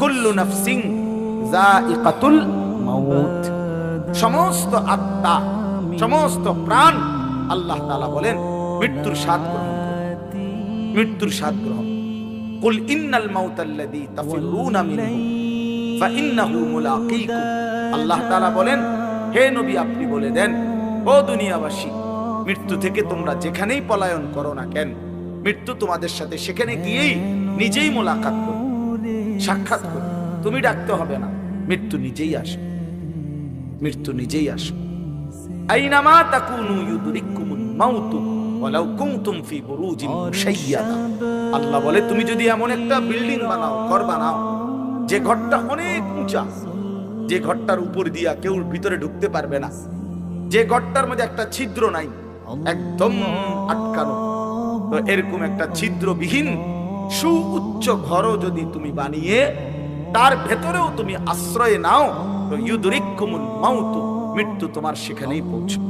কুল্লু মাউত। সমস্ত আত্মা, সমস্ত প্রাণ আল্লাহ তাআলা বলেন, মৃত্যুর স্বাদ গ্রহণ মৃত্যুর স্বাদ গ্রহণ কুল ইন্নাল তাফিরুনা মিনহু, ফাইন্নাহু মুলাকীকুম। আল্লাহ তাআলা বলেন, হে নবী আপনি বলে দেন, ও দুনিয়াবাসী, মৃত্যু থেকে তোমরা যেখানেই পলায়ন করো না কেন, মৃত্যু তোমাদের সাথে সেখানে গিয়েই নিজেই মোলাকাত করবে। সাক্ষাৎ করবে তুমি ডাকতে হবে না। মৃত্যু নিজেই আসবে। মৃত্যু নিজেই আসবে। আইনামা তাকুনু ইউদরিকুমুল মাউতু ওয়ালাউ কুনতুম ফি বুরুজিন আল্লাহ বলে, তুমি যদি এমন একটা বিল্ডিং বানাও, ঘর বানাও, যে ঘরটা অনেক উঁচা, যে ঘরটার উপর দিয়া কেউ ভিতরে ঢুকতে পারবে না, যে ঘরটার মধ্যে একটা ছিদ্র নাই, একদম আটকানো, তো এরকম একটা ছিদ্রবিহীন সুউচ্চ ঘরও যদি তুমি বানিয়ে, তার ভেতরেও তুমি আশ্রয় নাও, তো ইউদরিকুমুল মাউতু, মৃত্যু তোমার সেখানেই পৌঁছবে।